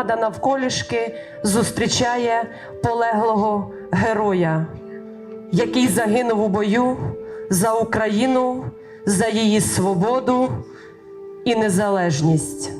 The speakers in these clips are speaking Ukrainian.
Громада навколішки зустрічає полеглого героя, який загинув у бою за Україну, за її свободу і незалежність.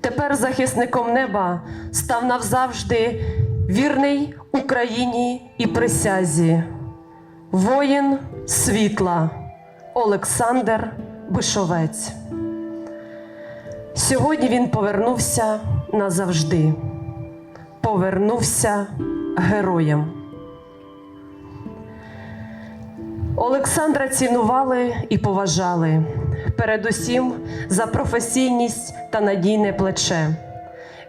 Тепер захисником неба став навзавжди вірний Україні і присязі, воїн світла Олександр Бишовець. Сьогодні він повернувся назавжди, повернувся героєм. Олександра цінували і поважали, передусім за професійність та надійне плече.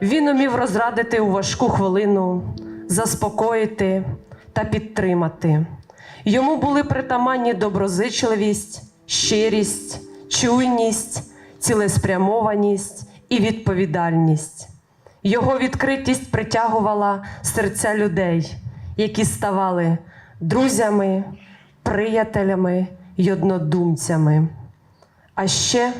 Він умів розрадити у важку хвилину, заспокоїти та підтримати. Йому були притаманні доброзичливість, щирість, чуйність, цілеспрямованість і відповідальність. Його відкритість притягувала серця людей, які ставали друзями, приятелями й однодумцями. А ще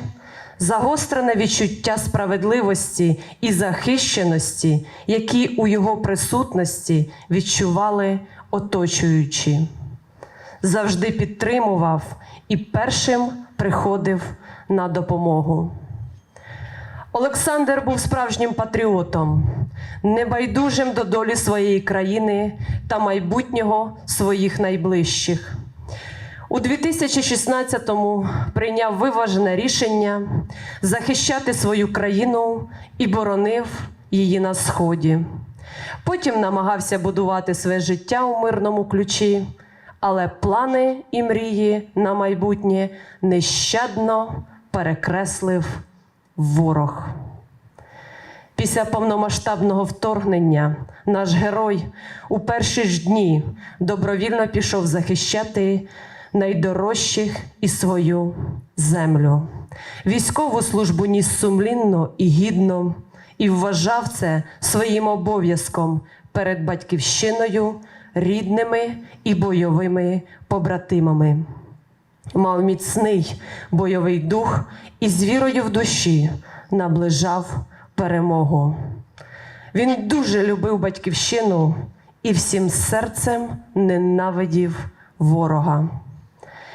загострене відчуття справедливості і захищеності, які у його присутності відчували оточуючі. Завжди підтримував і першим приходив на допомогу. Олександр був справжнім патріотом, небайдужим до долі своєї країни та майбутнього своїх найближчих. У 2016-му прийняв виважене рішення захищати свою країну і боронив її на сході. Потім намагався будувати своє життя у мирному ключі, але плани і мрії на майбутнє нещадно перекреслив ворог. Після повномасштабного вторгнення наш герой у перші ж дні добровільно пішов захищати найдорожчих і свою землю. Військову службу ніс сумлінно і гідно, і вважав це своїм обов'язком перед батьківщиною, рідними і бойовими побратимами мав міцний бойовий дух і з вірою в душі наближав перемогу. Він дуже любив батьківщину і всім серцем ненавидів ворога.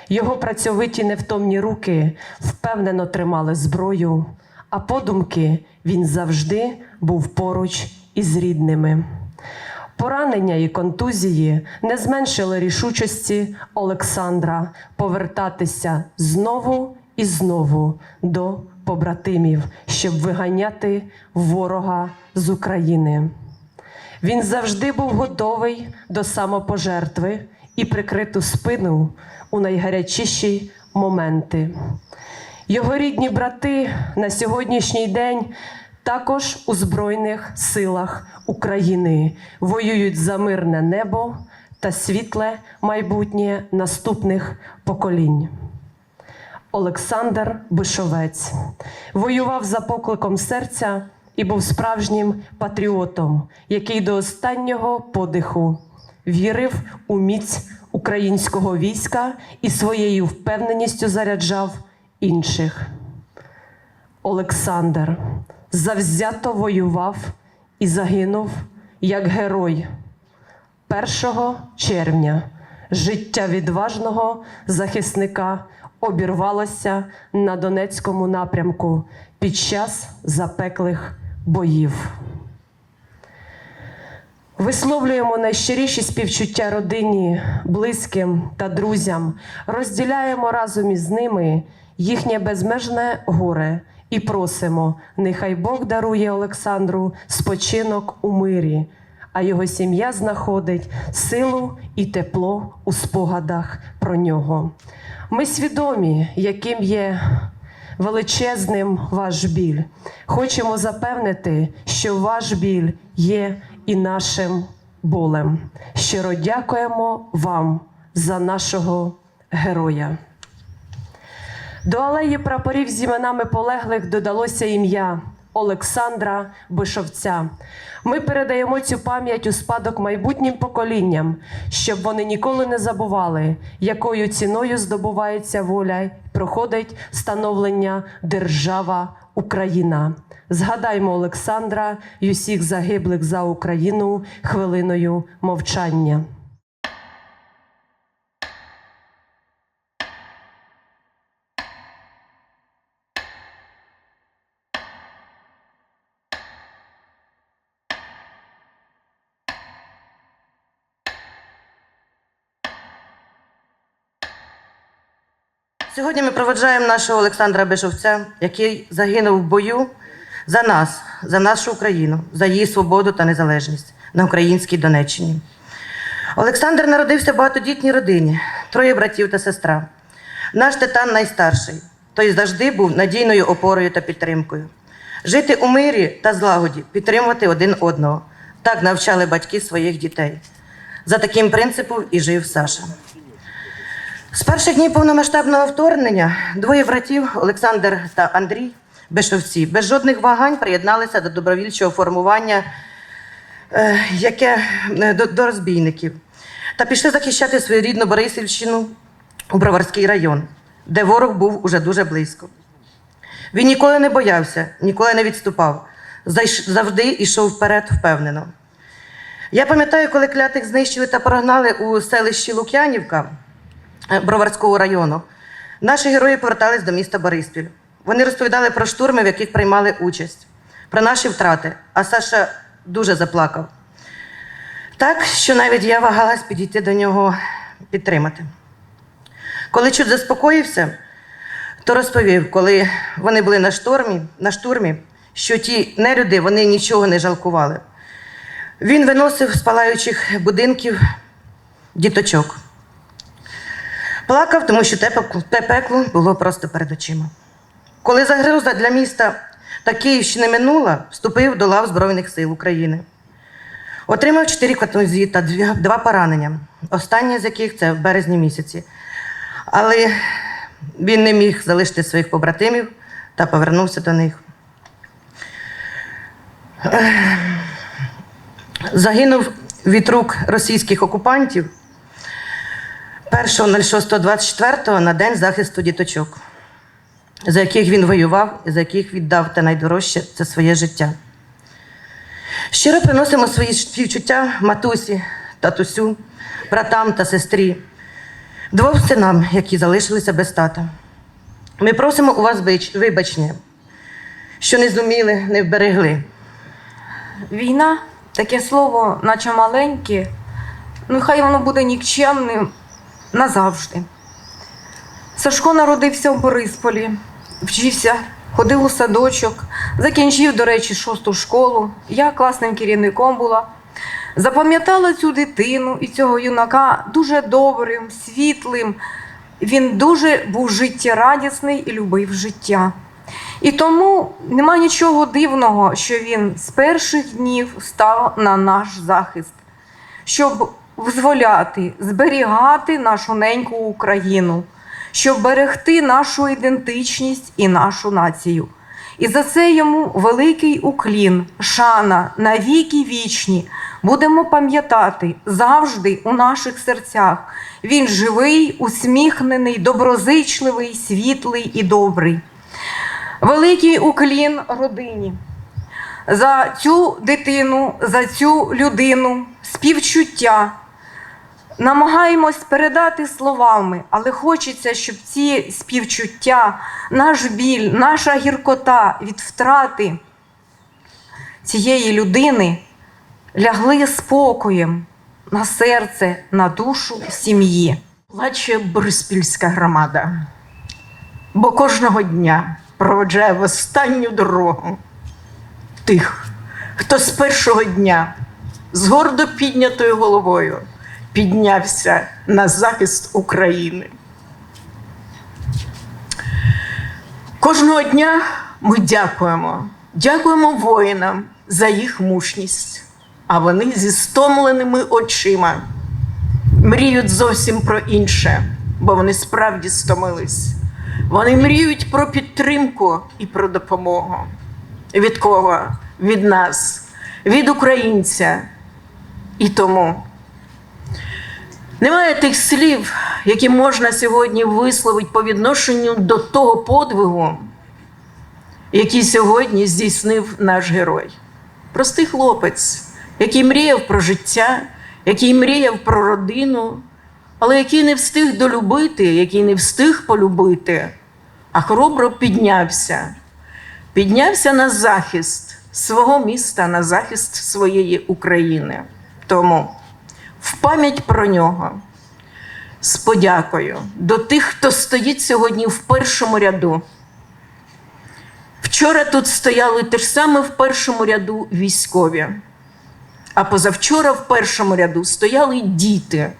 Його працьовиті невтомні руки впевнено тримали зброю, а подумки він завжди був поруч із рідними. Поранення і контузії не зменшили рішучості Олександра повертатися знову і знову до побратимів, щоб виганяти ворога з України. Він завжди був готовий до самопожертви і прикриту спину у найгарячіші моменти. Його рідні брати на сьогоднішній день також у Збройних силах України воюють за мирне небо та світле майбутнє наступних поколінь. Олександр Бишовець воював за покликом серця і був справжнім патріотом, який до останнього подиху вірив у міць українського війська і своєю впевненістю заряджав інших. Олександр завзято воював і загинув як герой 1 червня. Життя відважного захисника обірвалося на Донецькому напрямку під час запеклих боїв. Висловлюємо найщиріші співчуття родині, близьким та друзям, розділяємо разом із ними їхнє безмежне горе і просимо, нехай Бог дарує Олександру спочинок у мирі, а його сім'я знаходить силу і тепло у спогадах про нього. Ми свідомі, яким є величезним ваш біль. Хочемо запевнити, що ваш біль є і нашим болем. Щиро дякуємо вам за нашого героя. До алеї прапорів з іменами полеглих додалося ім'я Олександра Бишовця. Ми передаємо цю пам'ять у спадок майбутнім поколінням, щоб вони ніколи не забували, якою ціною здобувається воля й проходить становлення держава Україна. Згадаймо Олександра й усіх загиблих за Україну хвилиною мовчання. Сьогодні ми проведжаємо нашого Олександра Бешовця, який загинув в бою за нас, за нашу Україну, за її свободу та незалежність на українській Донеччині. Олександр народився в багатодітній родині, троє братів та сестра. Наш титан найстарший, той завжди був надійною опорою та підтримкою. Жити у мирі та злагоді, підтримувати один одного. Так навчали батьки своїх дітей. За таким принципом і жив Саша. З перших днів повномасштабного вторгнення двоє братів Олександр та Андрій Бешовці без жодних вагань приєдналися до добровільчого формування, е, яке е, до, до розбійників, та пішли захищати свою рідну Борисівщину у Броварський район, де ворог був уже дуже близько. Він ніколи не боявся, ніколи не відступав, завжди йшов вперед впевнено. Я пам'ятаю, коли клятих знищили та прогнали у селищі Лук'янівка. Е, Броварського району. Наші герої повертались до міста Бориспіль. Вони розповідали про штурми, в яких приймали участь, про наші втрати, а Саша дуже заплакав. Так, що навіть я вагалась підійти до нього підтримати. Коли чуть заспокоївся, то розповів, коли вони були на штурмі, на штурмі, що ті нелюди вони нічого не жалкували. Він виносив з палаючих будинків діточок. Плакав, тому що те пекло- було просто перед очима. Коли загроза для міста та Київщини минула, вступив до лав Збройних сил України. Отримав чотири контузії та два поранення, останнє з яких це в березні місяці. Але він не міг залишити своїх побратимів та повернувся до них. Загинув від рук російських окупантів 1.06.24 на день захисту діточок, за яких він воював і за яких віддав те найдорожче це своє життя. Щиро приносимо свої співчуття матусі, татусю, братам та сестрі, двом синам, які залишилися без тата. Ми просимо у вас вибачення, що не зуміли, не вберегли. Війна таке слово, наче маленьке, ну хай воно буде нікчемним назавжди. Сашко народився в Борисполі, вчився, ходив у садочок, закінчив, до речі, шосту школу. Я класним керівником була. Запам'ятала цю дитину і цього юнака дуже добрим, світлим. Він дуже був життєрадісний і любив життя. І тому нема нічого дивного, що він з перших днів став на наш захист, щоб визволяти, зберігати нашу неньку Україну, щоб берегти нашу ідентичність і нашу націю. І за це йому великий уклін, шана навіки вічні. Будемо пам'ятати завжди у наших серцях. Він живий, усміхнений, доброзичливий, світлий і добрий. Великий уклін родині. За цю дитину, за цю людину, співчуття. Намагаємось передати словами, але хочеться, щоб ці співчуття, наш біль, наша гіркота від втрати цієї людини лягли спокоєм на серце, на душу сім'ї. Плаче Бориспільська громада, бо кожного дня проводжає в останню дорогу тих, хто з першого дня з гордо піднятою головою піднявся на захист України. Кожного дня ми дякуємо, дякуємо воїнам за їх мужність, а вони зі стомленими очима мріють зовсім про інше, бо вони справді стомились. Вони мріють про підтримку і про допомогу. Від кого? Від нас, від українця. І тому немає тих слів, які можна сьогодні висловити по відношенню до того подвигу, який сьогодні здійснив наш герой. Простий хлопець, який мріяв про життя, який мріяв про родину, але який не встиг долюбити, який не встиг полюбити, а хоробро піднявся. Піднявся на захист свого міста, на захист своєї України. Тому в пам'ять про нього з подякою до тих, хто стоїть сьогодні в першому ряду. Вчора тут стояли те ж саме в першому ряду військові, а позавчора в першому ряду стояли діти,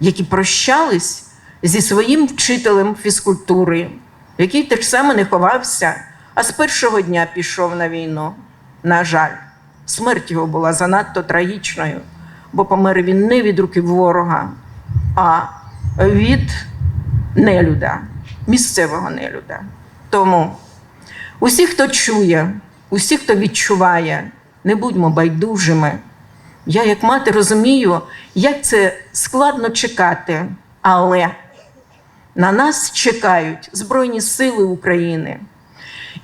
які прощались зі своїм вчителем фізкультури, який теж саме не ховався, а з першого дня пішов на війну. На жаль, смерть його була занадто трагічною, бо помер він не від руки ворога, а від нелюда, місцевого нелюда. Тому усі, хто чує, усі, хто відчуває, не будьмо байдужими. Я, як мати, розумію, як це складно чекати, але на нас чекають Збройні Сили України.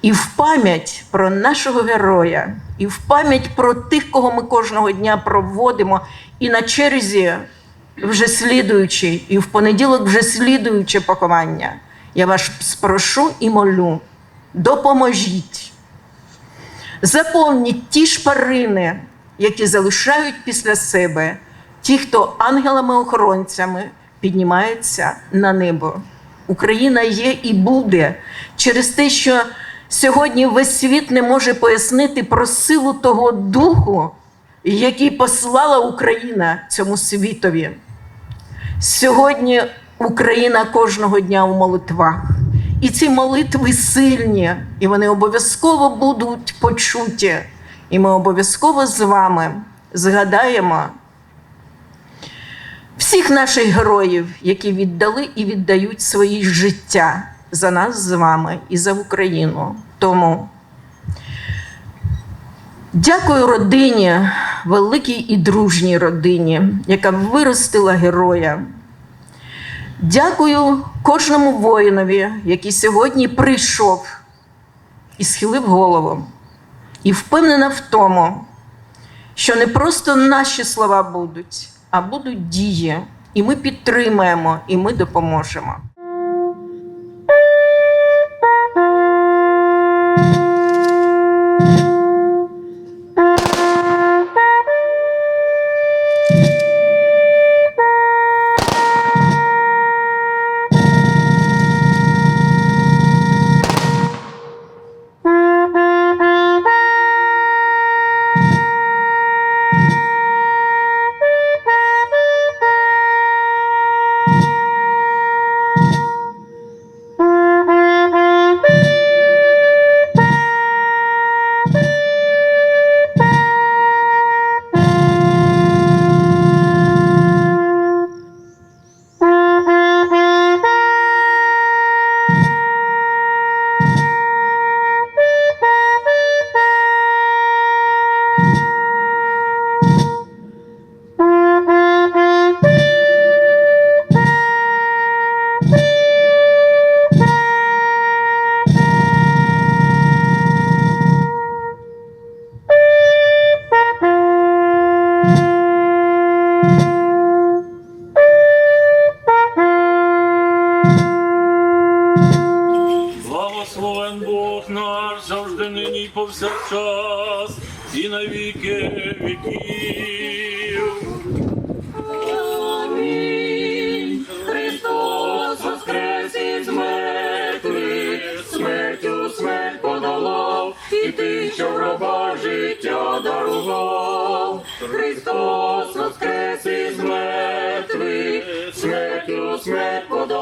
І в пам'ять про нашого героя, і в пам'ять про тих, кого ми кожного дня проводимо, і на черзі вже слідуючи, і в понеділок вже слідуюче поховання. Я вас спрошу і молю, допоможіть. Заповніть ті шпарини, які залишають після себе ті, хто ангелами-охоронцями піднімаються на небо. Україна є і буде через те, що сьогодні весь світ не може пояснити про силу того духу, який послала Україна цьому світові. Сьогодні Україна кожного дня у молитвах. І ці молитви сильні, і вони обов'язково будуть почуті. І ми обов'язково з вами згадаємо всіх наших героїв, які віддали і віддають свої життя за нас з вами і за Україну. Тому дякую родині, великій і дружній родині, яка виростила героя. Дякую кожному воїнові, який сьогодні прийшов і схилив голову. І впевнена в тому, що не просто наші слова будуть, а будуть дії. І ми підтримаємо, і ми допоможемо. Благословен Бог наш завжди нині повсякчас, і на віки віків. Христос воскрес із мертвих, смертю смерть подолав, і ти, що в гробах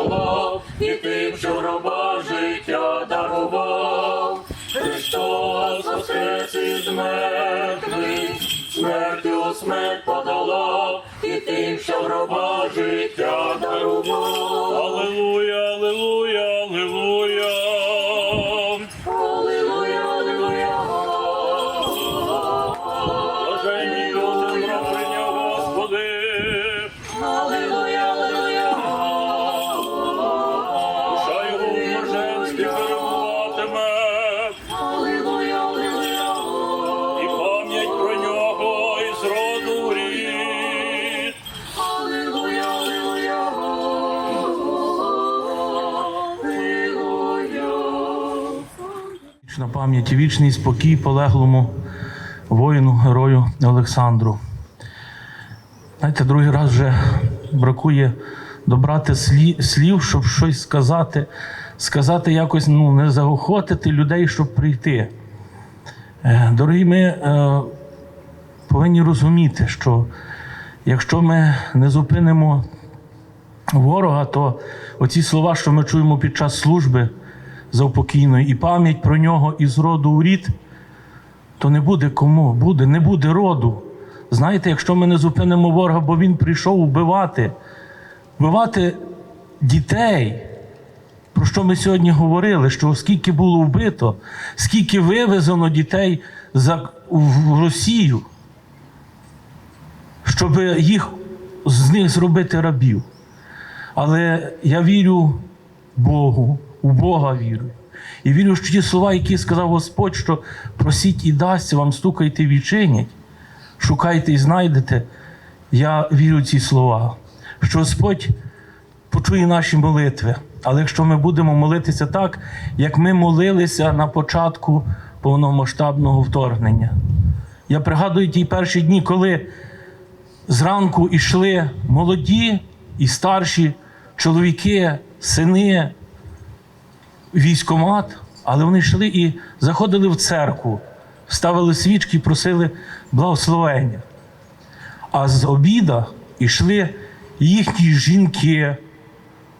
смерть і тим, що роба життя дарував. Христос воскрес із мертвих, смертю смерть подолав, і тим, що роба життя дарував. Аллилуйя, аллилуйя. Вічна пам'ять, вічний спокій полеглому воїну, герою Олександру. Знаєте, другий раз вже бракує добрати слів, щоб щось сказати, сказати якось, ну, не заохотити людей, щоб прийти. Е, Дорогі, ми е, повинні розуміти, що якщо ми не зупинимо ворога, то оці слова, що ми чуємо під час служби завпокійної, і пам'ять про нього із роду у рід, то не буде кому, буде, не буде роду. Знаєте, якщо ми не зупинимо ворога, бо він прийшов вбивати, вбивати дітей, про що ми сьогодні говорили, що скільки було вбито, скільки вивезено дітей за, в Росію, щоб їх з них зробити рабів. Але я вірю Богу, у Бога вірю. І вірю, що ті слова, які сказав Господь, що просіть і дасться вам, стукайте і відчинять, шукайте і знайдете. Я вірю в ці слова, що Господь почує наші молитви. Але якщо ми будемо молитися так, як ми молилися на початку повномасштабного вторгнення, я пригадую ті перші дні, коли зранку йшли молоді і старші чоловіки, сини, військомат, але вони йшли і заходили в церкву, ставили свічки і просили благословення. А з обіда йшли їхні жінки,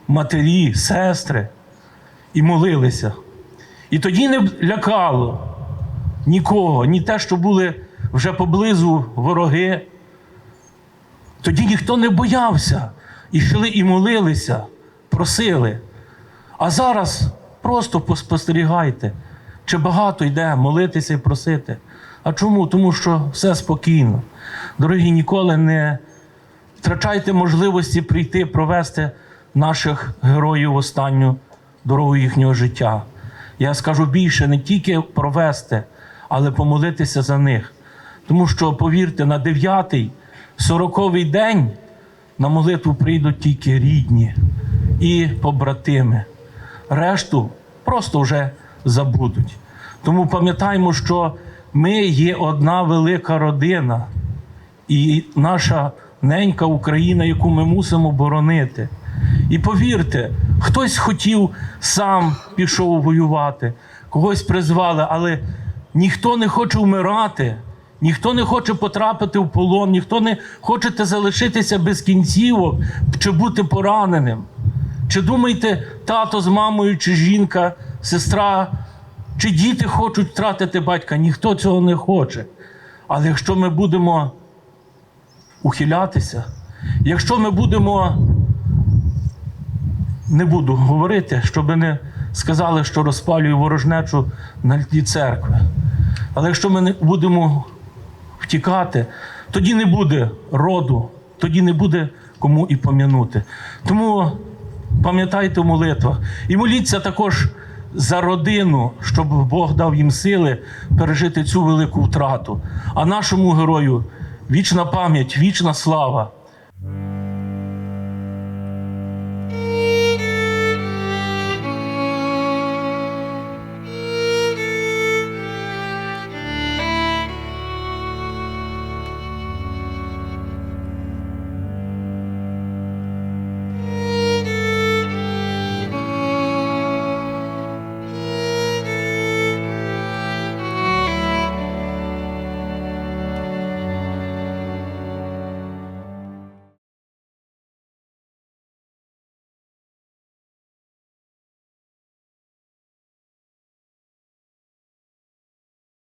матері, сестри і молилися. І тоді не лякало нікого, ні те, що були вже поблизу вороги. Тоді ніхто не боявся. Ішли і молилися, просили. А зараз просто поспостерігайте, чи багато йде молитися і просити. А чому? Тому що все спокійно. Дорогі, ніколи не втрачайте можливості прийти провести наших героїв в останню дорогу їхнього життя. Я скажу більше, не тільки провести, але помолитися за них. Тому що, повірте, на дев'ятий, сороковий день на молитву прийдуть тільки рідні і побратими. Решту просто вже забудуть. Тому пам'ятаємо, що ми є одна велика родина, і наша ненька Україна, яку ми мусимо боронити. І повірте, хтось хотів сам пішов воювати, когось призвали, але ніхто не хоче вмирати, ніхто не хоче потрапити в полон, ніхто не хоче залишитися без кінцівок чи бути пораненим. Чи думаєте, тато з мамою, чи жінка, сестра, чи діти хочуть втратити батька? Ніхто цього не хоче. Але якщо ми будемо ухилятися, якщо ми будемо, не буду говорити, щоб не сказали, що розпалюю ворожнечу на тлі церкви. Але якщо ми не будемо втікати, тоді не буде роду, тоді не буде кому і пом'янути. Тому пам'ятайте в молитвах. І моліться також за родину, щоб Бог дав їм сили пережити цю велику втрату. А нашому герою вічна пам'ять, вічна слава.